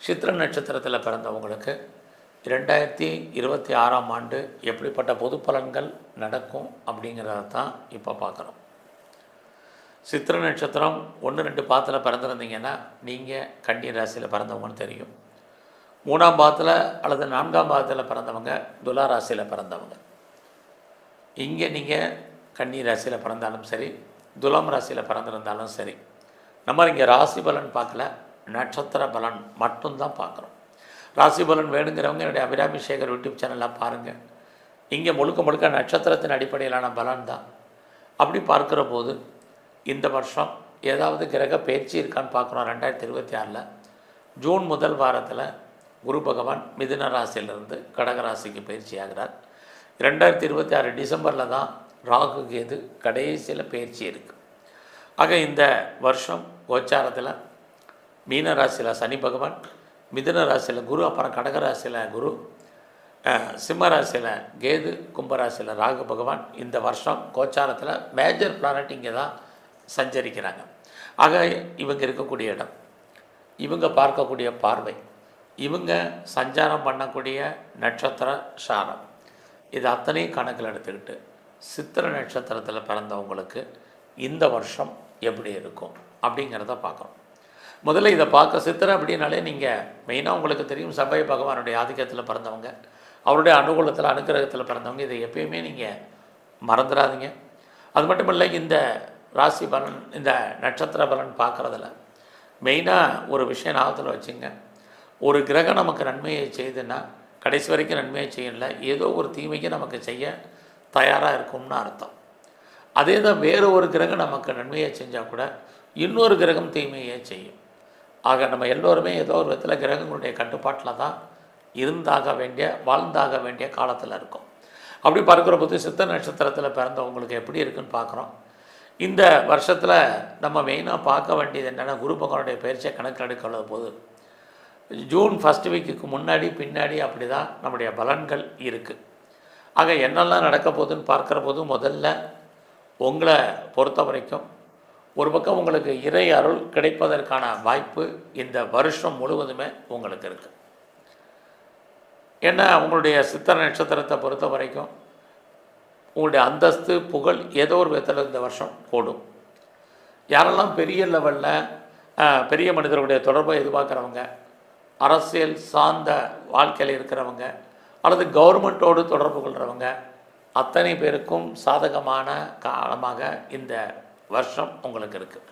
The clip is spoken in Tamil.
சித்திர நட்சத்திரத்தில் பிறந்தவங்களுக்கு ரெண்டாயிரத்தி இருபத்தி ஆறாம் ஆண்டு எப்படிப்பட்ட பொது பலன்கள் நடக்கும் அப்படிங்கிறத தான் இப்போ பார்க்குறோம் சித்திர நட்சத்திரம் ஒன்று ரெண்டு பாத்தில் பிறந்திருந்தீங்கன்னா நீங்கள் கன்னி ராசியில் பிறந்தவங்கன்னு தெரியும். மூணாம் பாதத்தில் அல்லது நான்காம் பாதத்தில் பிறந்தவங்க துலா ராசியில் பிறந்தவங்க. இங்கே நீங்கள் கன்னி ராசியில் பிறந்தாலும் சரி துலாம் ராசியில் பிறந்திருந்தாலும் சரி நம்ம இங்கே ராசி பலன் பார்க்கல. நட்சத்திர பலன் மட்டும்தான் பார்க்குறோம். ராசி பலன் வேணுங்கிறவங்க என்னுடைய அபிராமி சேகர் யூடியூப் சேனலில் பாருங்கள் இங்கே முழுக்க முழுக்க நட்சத்திரத்தின் அடிப்படையிலான பலன் தான். அப்படி பார்க்குற போது இந்த வருஷம் ஏதாவது கிரக பயிற்சி இருக்கான்னு பார்க்குறோம் ரெண்டாயிரத்தி இருபத்தி ஆறில். ஜூன் முதல் வாரத்தில் குரு பகவான் மிதுன ராசியிலிருந்து கடக ராசிக்கு பயிற்சி ஆகிறார். ரெண்டாயிரத்தி இருபத்தி ஆறு டிசம்பரில் தான் ராகு கேது கடைசியில் பயிற்சி இருக்குது ஆக இந்த வருஷம் கோச்சாரத்தில் மீன ராசியில் சனி பகவான் மிதுன ராசியில் குரு அப்புறம் கடக ராசியில் குரு சிம்ம ராசியில் கேது கும்பராசியில் ராகு பகவான். இந்த வருஷம் கோச்சாரத்தில் மேஜர் பிளானட் இங்கே தான் சஞ்சரிக்கிறாங்க. ஆக இவங்க இருக்கக்கூடிய இடம் இவங்க பார்க்கக்கூடிய பார்வை இவங்க சஞ்சாரம் பண்ணக்கூடிய நட்சத்திர சாரம். இது அத்தனையும் கணக்கில் எடுத்துக்கிட்டு சித்திர நட்சத்திரத்தில் பிறந்தவங்களுக்கு இந்த வருஷம் எப்படி இருக்கும் அப்படிங்கிறத பார்க்குறோம் முதல்ல இதை பார்க்க சித்திரை அப்படின்னாலே நீங்கள் மெயினாக உங்களுக்கு தெரியும். சபை பகவானுடைய ஆதிக்கத்தில் பிறந்தவங்க அவருடைய அனுகூலத்தில் அனுக்கிரகத்தில் பிறந்தவங்க. இதை எப்பயுமே நீங்கள் மறந்துடாதீங்க அது மட்டும் இல்லை இந்த ராசி பலன் இந்த நட்சத்திர பலன் பார்க்குறதுல மெயினாக ஒரு விஷயம் ஞாபகத்தில் வச்சுங்க. ஒரு கிரகம் நமக்கு நன்மையை செய்யுதுன்னா கடைசி வரைக்கும் நன்மையை செய்யல. ஏதோ ஒரு தீமைக்கு நமக்கு செய்ய தயாராக இருக்கும்னு அர்த்தம். அதே தான் வேறு ஒரு கிரகம் நமக்கு நன்மையை செஞ்சால் கூட இன்னொரு கிரகம் தீமையை செய்யும். ஆக நம்ம எல்லோருமே ஏதோ ஒரு விதத்தில் கிரகங்களுடைய கட்டுப்பாட்டில் தான் இருந்தாக வேண்டிய வாழ்ந்தாக வேண்டிய காலத்தில் இருக்கும். அப்படி பார்க்குற போது சித்த நட்சத்திரத்தில் பிறந்தவங்களுக்கு எப்படி இருக்குன்னு பார்க்குறோம். இந்த வருஷத்தில் நம்ம மெயினாக பார்க்க வேண்டியது என்னென்னா குரு பகவானுடைய பயிற்சியை கணக்கில் எடுக்கிற போது ஜூன் ஃபஸ்ட் வீக்குக்கு முன்னாடி பின்னாடி அப்படி தான் நம்முடைய பலன்கள் இருக்குது ஆக என்னெல்லாம் நடக்க போகுதுன்னு பார்க்குற போது முதல்ல உங்களை பொறுத்த வரைக்கும் ஒரு பக்கம் உங்களுக்கு இறை அருள் கிடைப்பதற்கான வாய்ப்பு இந்த வருஷம் முழுவதுமே உங்களுக்கு இருக்குது ஏன்னா உங்களுடைய சித்திர நட்சத்திரத்தை பொறுத்த வரைக்கும் உங்களுடைய அந்தஸ்து புகழ் ஏதோ ஒரு விதத்தில் இந்த வருஷம் கூடும். யாரெல்லாம் பெரிய லெவலில் பெரிய மனிதர்களுடைய தொடர்பை எதிர்பார்க்குறவங்க அரசியல் சார்ந்த வாழ்க்கையில் இருக்கிறவங்க அல்லது கவர்மெண்ட்டோடு தொடர்பு கொள்கிறவங்க அத்தனை பேருக்கும் சாதகமான காலமாக இந்த வருஷம் உங்களுக்கு இருக்குது